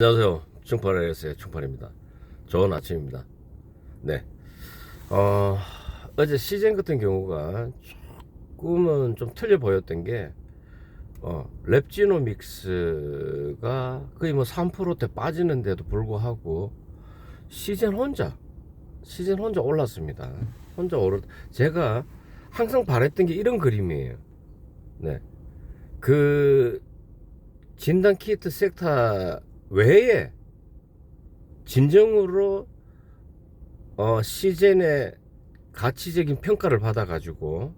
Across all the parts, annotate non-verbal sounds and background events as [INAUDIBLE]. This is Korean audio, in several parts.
안녕하세요. 충팔에서의 충팔입니다. 좋은 아침입니다. 네. 어, 어제 시즌 같은 경우가 조금은 좀 틀려 보였던 게, 어, 랩지노믹스가 거의 뭐 3%대 빠지는데도 불구하고, 시즌 혼자, 시즌 혼자 올랐습니다. 혼자 오르, 제가 항상 바랬던 게 이런 그림이에요. 네. 그, 진단 키트 섹터 외에 진정으로 어, 시즌의 가치적인 평가를 받아가지고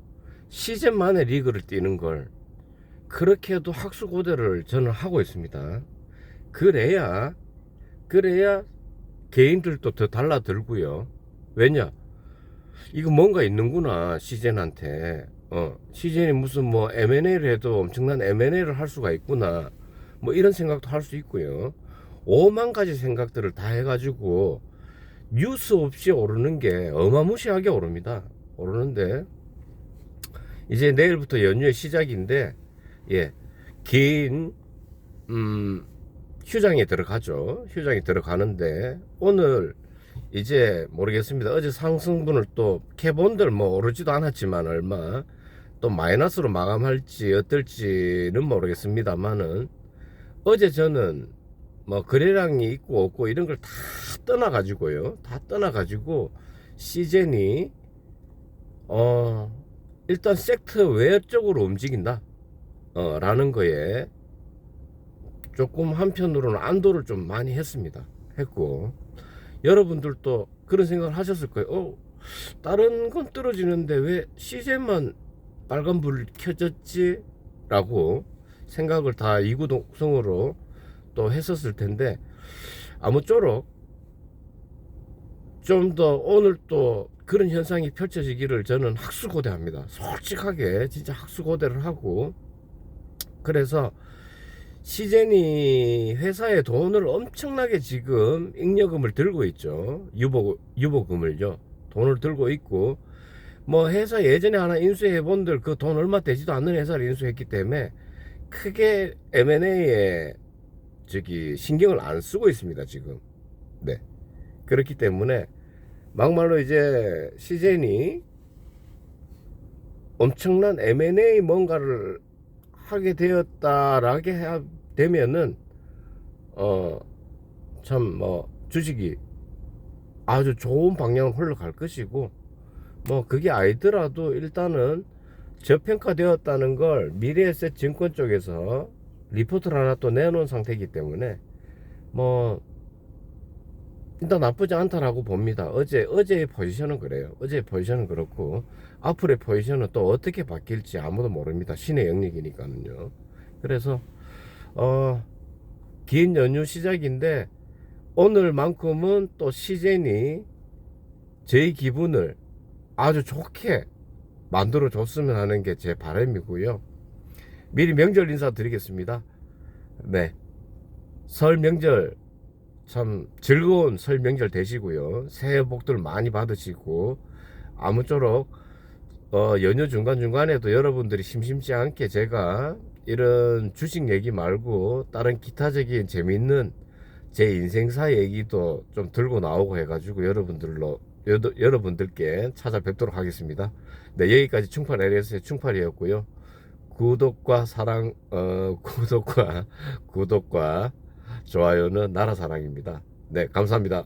시즌만의 리그를 뛰는 걸 그렇게 해도 학수고대를 저는 하고 있습니다. 그래야 그래야 개인들도 더 달라들고요. 왜냐? 이거 뭔가 있는구나 시즌한테. 어, 시즌이 무슨 뭐 M&A를 해도 엄청난 M&A를 할 수가 있구나. 뭐 이런 생각도 할 수 있고요. 5만 가지 생각들을 다 해가지고 뉴스 없이 오르는 게 어마무시하게 오릅니다. 오르는데 이제 내일부터 연휴의 시작인데 예, 긴 음, 휴장에 들어가죠. 휴장에 들어가는데 오늘 이제 모르겠습니다. 어제 상승분을 또 캐본들 뭐 오르지도 않았지만 얼마 또 마이너스로 마감할지 어떨지는 모르겠습니다만은 어제 저는 뭐 거래량이 있고 없고 이런 걸 다 떠나 가지고요. 다 떠나 가지고 시즌이 어 일단 섹터 외적으로 움직인다. 어 라는 거에 조금 한편으로는 안도를 좀 많이 했습니다. 했고 여러분들도 그런 생각을 하셨을 거예요. 어 다른 건 떨어지는데 왜 시즌만 빨간불 켜졌지? 라고 생각을 다 이구동성으로 또 했었을 텐데 아무쪼록 좀 더 오늘 또 그런 현상이 펼쳐지기를 저는 학수고대합니다. 솔직하게 진짜 학수고대를 하고 그래서 시젠이 회사에 돈을 엄청나게 지금 잉여금을 들고 있죠. 유보 유보금을요. 돈을 들고 있고 뭐 회사 예전에 하나 인수해 본들 그 돈 얼마 되지도 않는 회사를 인수했기 때문에 크게 M&A에 저기 신경을 안 쓰고 있습니다 지금. 네. 그렇기 때문에 막말로 이제 시젠이 엄청난 M&A 뭔가를 하게 되었다라게 해야 되면은 어 참 뭐 주식이 아주 좋은 방향으로 흘러갈 것이고 뭐 그게 아니더라도 일단은 저평가되었다는 걸 미래에셋 증권 쪽에서 리포트를 하나 또 내놓은 상태이기 때문에 뭐 일단 나쁘지 않다라고 봅니다. 어제 어제의 포지션은 그래요. 어제의 포지션은 그렇고 앞으로의 포지션은 또 어떻게 바뀔지 아무도 모릅니다. 신의 영역이니까는요. 그래서 어, 긴 연휴 시작인데 오늘만큼은 또 시즌이 저희 기분을 아주 좋게 만들어 줬으면 하는 게 제 바람이고요. 미리 명절 인사 드리겠습니다. 네. 설 명절 참 즐거운 설 명절 되시고요. 새해 복들 많이 받으시고 아무쪼록 어, 연휴 중간중간에도 여러분들이 심심치 않게 제가 이런 주식 얘기 말고 다른 기타적인 재미있는 제 인생사 얘기도 좀 들고 나오고 해가지고 여러분들로 여, 여러분들께 찾아뵙도록 하겠습니다. 네, 여기까지 충팔 LS의 충팔이었고요. 구독과 사랑, 어, [LAUGHS] 구독과, 구독과 좋아요는 나라 사랑입니다. 네, 감사합니다.